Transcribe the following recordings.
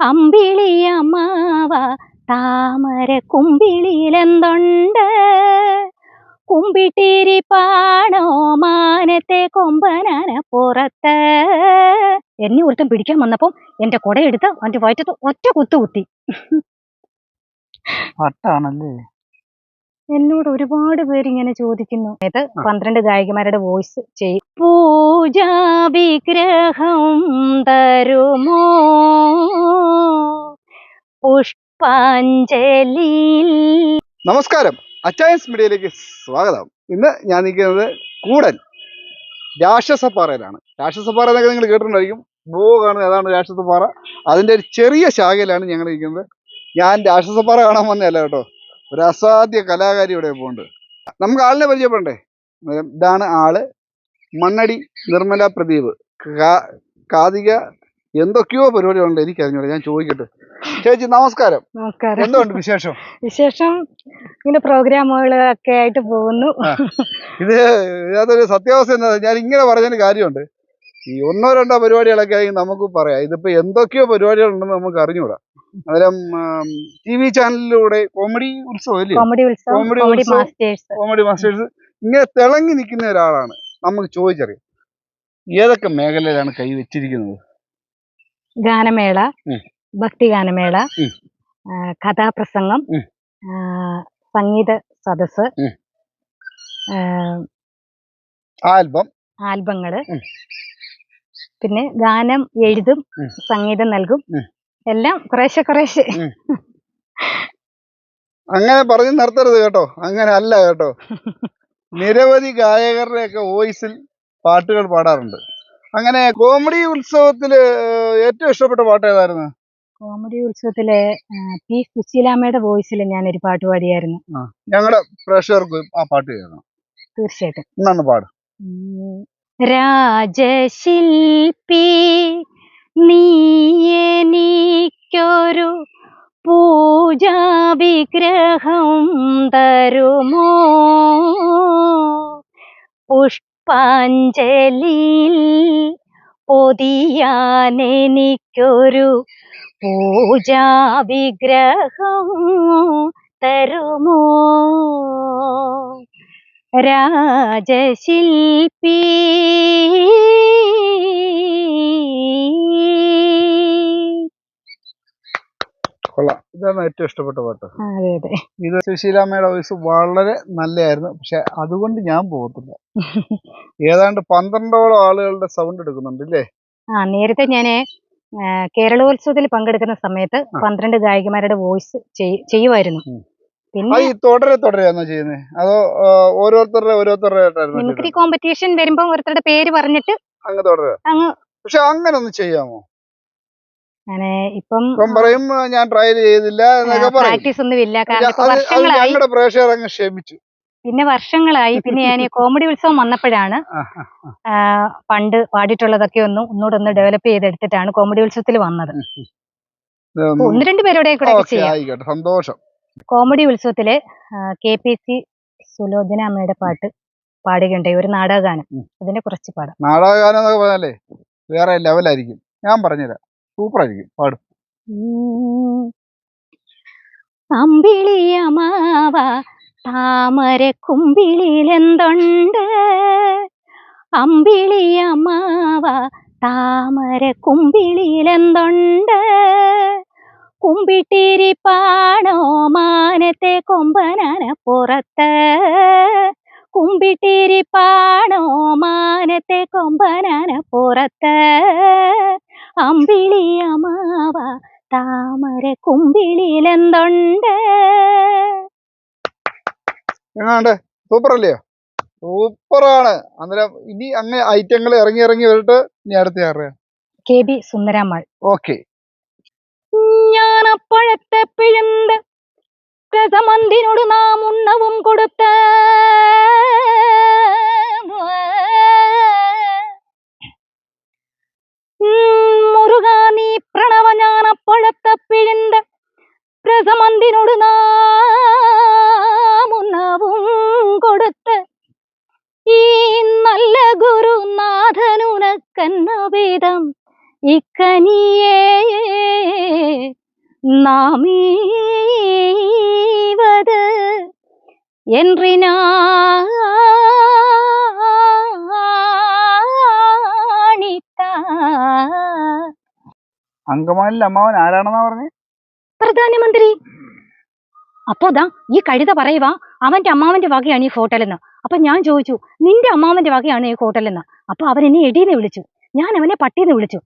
അമ്പിളിയമ്മാവ താമര കുമ്പിളിയിലെന്തുണ്ട്? കുമ്പിട്ടിരിപ്പാണോ മാനത്തെ കൊമ്പനാന പുറത്ത്? എന്നെ ഒരുത്തൻ പിടിക്കാൻ വന്നപ്പം എന്റെ കുടയെടുത്ത് അവന്റെ വയറ്റത്ത് ഒറ്റ കുത്തു കുത്തി. എന്നോട് ഒരുപാട് പേര് ഇങ്ങനെ ചോദിക്കുന്നു. ഇത് പന്ത്രണ്ട് ഗായികമാരുടെ വോയിസ് ചെയ്യും. പൂജാ വിഗ്രഹം തരുമോ? പുഷ്പാഞ്ജലി നമസ്കാരം. അച്ചായൻസ് മീഡിയയിലേക്ക് സ്വാഗതം. ഇന്ന് ഞാൻ നിൽക്കുന്നത് കൂടൻ രാക്ഷസപ്പാറയിലാണ്. രാക്ഷസപ്പാറ എന്നൊക്കെ നിങ്ങൾ കേട്ടിട്ടുണ്ടായിരിക്കും. ബോ കാണുന്നത് അതാണ് രാക്ഷസപ്പാറ? അതിന്റെ ഒരു ചെറിയ ശാഖയിലാണ് ഞങ്ങൾ നിൽക്കുന്നത്. ഞാൻ രാക്ഷസപ്പാറ കാണാൻ വന്നതല്ല കേട്ടോ. ഒരു അസാധ്യ കലാകാരി ഇവിടെ പോകുന്നുണ്ട് നമുക്ക് ആളിനെ പരിചയപ്പെടണ്ടേ? ഇതാണ് ആൾ. മണ്ണടി നിർമ്മല പ്രദീപ്. കാതിക എന്തൊക്കെയോ പരിപാടികളുണ്ട് എനിക്ക് അറിഞ്ഞൂടെ ഞാൻ ചോദിക്കട്ടെ. ചേച്ചി നമസ്കാരം. നമസ്കാരം. എന്തുണ്ട് വിശേഷം? വിശേഷം? ഇങ്ങനെ പ്രോഗ്രാമുകളൊക്കെ ആയിട്ട് പോകുന്നു. ഇത് അതൊരു സത്യാവസ്ഥ എന്താ ഞാൻ ഇങ്ങനെ പറഞ്ഞതിന് കാര്യമുണ്ട്. ഈ ഒന്നോ രണ്ടോ പരിപാടികളൊക്കെ ആയി നമുക്ക് പറയാം. ഇതിപ്പോ എന്തൊക്കെയോ പരിപാടികളുണ്ടെന്ന് നമുക്ക് അറിഞ്ഞൂടാ. അന്നേരം ടി വി ചാനലിലൂടെ കോമഡി ഉത്സവം അല്ലേ? കോമഡി ഉത്സവം കോമഡി മാസ്റ്റേഴ്സ്. Comedy masters. ഇങ്ങനെ തിളങ്ങി നിൽക്കുന്ന ഒരാളാണ് നമുക്ക് ചോദിച്ചറിയാം. ഏതൊക്കെ മേഖലയിലാണ് കൈ വെച്ചിരിക്കുന്നത്? ഗാനമേള ഭക്തിഗാനമേള ഭക്തി ഗാനമേള കഥാപ്രസംഗം സംഗീത സദസ് ആൽബം. ആൽബങ്ങൾ. പിന്നെ ഗാനം എഴുതും സംഗീതം നൽകും. എല്ലാം കുറേശ്ശെ കുറേശ്ശെ. അങ്ങനെ പറഞ്ഞു നിർത്തരുത് കേട്ടോ. അങ്ങനെ അല്ല കേട്ടോ. നിരവധി ഗായകരുടെ ഒക്കെ വോയിസിൽ പാട്ടുകൾ പാടാറുണ്ട്. അങ്ങനെ കോമഡി ഉത്സവത്തിൽ ഏറ്റവും ഇഷ്ടപ്പെട്ട പാട്ട് ഏതായിരുന്നു? Comedy ഉത്സവത്തിലെ P. സുശീലാമ്മയുടെ വോയിസിൽ ഞാൻ ഒരു പാട്ട് പാടിയായിരുന്നു. ഞങ്ങളുടെ പ്രേക്ഷകർക്ക് ആ പാട്ട് കേൾക്കണം. തീർച്ചയായിട്ടും. പാടും. രാജശില്പി നീയനിക്കൊരു പൂജാവിഗ്രഹം പൂജാ വിഗ്രഹം തരുമോ? പുഷ്പാഞ്ജലിയിൽ പൊതിയാനെനിക്കൊരു പൂജാവിഗ്രഹം പൂജാ വിഗ്രഹം തരുമോ? രാജശില്പി. കൊള്ളാം. ഇതാണ് ഏറ്റവും ഇഷ്ടപ്പെട്ട പാട്ട്. അതെ അതെ. ഇത് സുശീലാമ്മയുടെ വോയിസ് വളരെ നല്ലതായിരുന്നു. പക്ഷെ അതുകൊണ്ട് ഞാൻ പോകത്തില്ല. ഏതാണ്ട് പന്ത്രണ്ടോളം ആളുകളുടെ സൗണ്ട് എടുക്കുന്നുണ്ട് ഇല്ലേ? ആ നേരത്തെ ഞാൻ കേരളോത്സവത്തിൽ പങ്കെടുക്കുന്ന സമയത്ത്. പന്ത്രണ്ട് ഗായികമാരുടെ വോയിസ് ചെയ്യുമായിരുന്നു പിന്നെ ഈ തുടരെ തുടരെയാണോ ചെയ്യുന്നത് അതോ ആ, ഓരോരുത്തരുടെ ഓരോരുത്തരുടെ ആയിട്ടായിരുന്നോ മിമിക്രി കോമ്പറ്റീഷൻ വരുമ്പോ ഓരോരുത്തരുടെ പേര് പറഞ്ഞിട്ട് അങ്ങ് തുടരെ. അങ്ങ് പക്ഷെ അങ്ങനെ ഒന്ന് ചെയ്യാമോ ഇപ്പം പറയും ഞാൻ ട്രയൽ ചെയ്തില്ല എന്നൊക്കെ പ്രാക്ടീസ് ഒന്നും ഇല്ല. ഞങ്ങളുടെ പ്രേക്ഷകർ അങ്ങ് ക്ഷമിച്ചു. പിന്നെ വർഷങ്ങളായി. പിന്നെ ഞാൻ ഈ കോമഡി ഉത്സവം വന്നപ്പോഴാണ് പണ്ട് പാടിയിട്ടുള്ളതൊക്കെ ഒന്ന് ഒന്നുകൂടെ ഒന്ന് ഡെവലപ്പ് ചെയ്തെടുത്തിട്ടാണ് കോമഡി ഉത്സവത്തിൽ വന്നത്. ഒന്ന് രണ്ട് പേരുടെ കൂടെ ചെയ്യാം. സന്തോഷം. കോമഡി ഉത്സവത്തിൽ കെ പി സി സുലോചന അമ്മയുടെ പാട്ട് പാടുകയുണ്ടായി. ഒരു നാടകഗാനം. അതിന്റെ കുറച്ച് പാടാം. നാടകഗാനം എന്നൊക്കെ പറഞ്ഞാലേ വേറെ ലെവലായിരിക്കും ഞാൻ പറഞ്ഞുതരാം. സൂപ്പർ ആയിരിക്കും. പാടും. അമ്പിളിയമാവ താമര കുമ്പിളിലെന്തുണ്ട് അമ്പിളിയമാവ താമര കുമ്പിളിലെന്തുണ്ട് കുമ്പിട്ടിരിപ്പാണോ മാനത്തെ കൊമ്പനാന പുറത്ത്? കുമ്പിട്ടിരിപ്പാണോ മാനത്തെ കൊമ്പനാന പുറത്ത്? അമ്പിളിയമാവ താമര കുമ്പിളിലെന്തുണ്ട്? എങ്ങാണ്ട്? സൂപ്പർ അല്ലയോ സൂപ്പറാണ്. അന്നേരം ഇനി അങ്ങനെ ഐറ്റങ്ങൾ ഇറങ്ങി ഇറങ്ങി വരട്ടെ. ഇനി അടുത്ത കെ ബി സുന്ദരാമൾ ഓക്കെ. ഞാനപ്പഴത്തെ പിഴുണ്ട് രസമന്തിനോട് നാം ഉണ്ണവും കൊടുത്ത. മുറുകാ നീ പ്രണവ ഞാനപ്പഴത്തെ പിഴുന്ത്. രസമന്തിനോട് നാം ഉണ്ണവും കൊടുത്ത്. ഈ നല്ല ഗുരുനാഥനുനക്കന്ന വേദം ഇക്കനിയേ നാമീവത് എന്റിനാണിത്ത അങ്കമാലിൽ അമ്മാവൻ ആരാണെന്നാ പറഞ്ഞേ? പ്രധാനമന്ത്രി. അപ്പോ ദാ ഈ കഴുത പറയുവാ അവന്റെ അമ്മാവന്റെ വകയാണ് ഈ ഹോട്ടലെന്ന്. അപ്പൊ ഞാൻ ചോദിച്ചു നിന്റെ അമ്മാവന്റെ വകയാണ് ഈ ഹോട്ടലെന്ന്? അപ്പൊ അവൻ എന്നെ എടീന്ന് വിളിച്ചു. ഞാൻ അവനെ പട്ടീന്ന് വിളിച്ചു.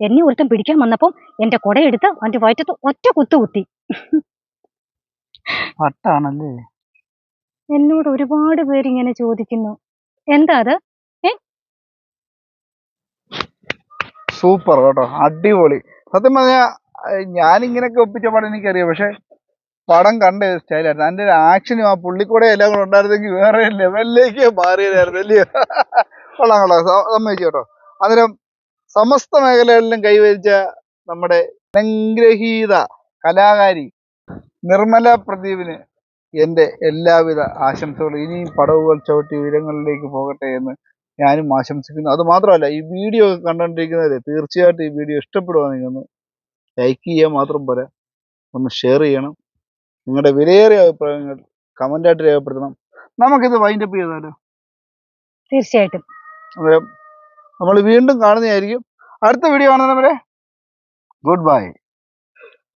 എന്നെ ഒരുത്തൻ പിടിക്കാൻ വന്നപ്പം എന്റെ കുടയെടുത്ത് അവന്റെ വയറ്റത്ത് ഒറ്റ കുത്തു കുത്തി. വട്ടാണല്ലേ? എന്നോട് ഒരുപാട് പേര് ഇങ്ങനെ ചോദിക്കുന്നു. എന്താ അത്? സൂപ്പർ കേട്ടോ അടിപൊളി. സത്യം പറഞ്ഞാ ഏഹ് ഞാനിങ്ങനെയൊക്കെ ഒപ്പിച്ച പടം എനിക്കറിയാം പക്ഷെ പടം കണ്ട സ്റ്റൈലായിരുന്നു. അതിന്റെ ഒരു ആക്ഷനും ആ പുള്ളിക്കൂടെ എല്ലാം കൂടെ ഉണ്ടായിരുന്നെങ്കിൽ വേറെ ലെവലിലേക്ക് മാറിയതായിരുന്നു അല്ലയോ കൊള്ളാം കൊള്ളാം. സമ്മതിച്ചു കേട്ടോ. അന്നേരം സമസ്ത മേഖലകളിലും കൈവരിച്ച നമ്മുടെ അനുഗ്രഹീത കലാകാരി നിർമ്മല പ്രദീപിന് എന്റെ എല്ലാവിധ ആശംസകളും. ഇനിയും പടവുകൾ ചവിട്ടി ഉയരങ്ങളിലേക്ക് പോകട്ടെ എന്ന് ഞാനും ആശംസിക്കുന്നു. അത് മാത്രമല്ല ഈ വീഡിയോ കണ്ടുകൊണ്ടിരിക്കുന്നവര് തീർച്ചയായിട്ടും ഈ വീഡിയോ ഇഷ്ടപ്പെടുവാണെങ്കിൽ ഒന്ന് ലൈക്ക് ചെയ്യുക മാത്രം പോരാ. ഒന്ന് ഷെയർ ചെയ്യണം. നിങ്ങളുടെ വിലയേറിയ അഭിപ്രായങ്ങൾ കമന്റായിട്ട് രേഖപ്പെടുത്തണം. നമുക്കിത് വൈൻഡപ്പ് ചെയ്താലോ? തീർച്ചയായിട്ടും. നമ്മൾ വീണ്ടും കാണുന്നതായിരിക്കും. അടുത്ത വീഡിയോ കാണുന്നവരെ ഗുഡ് ബൈ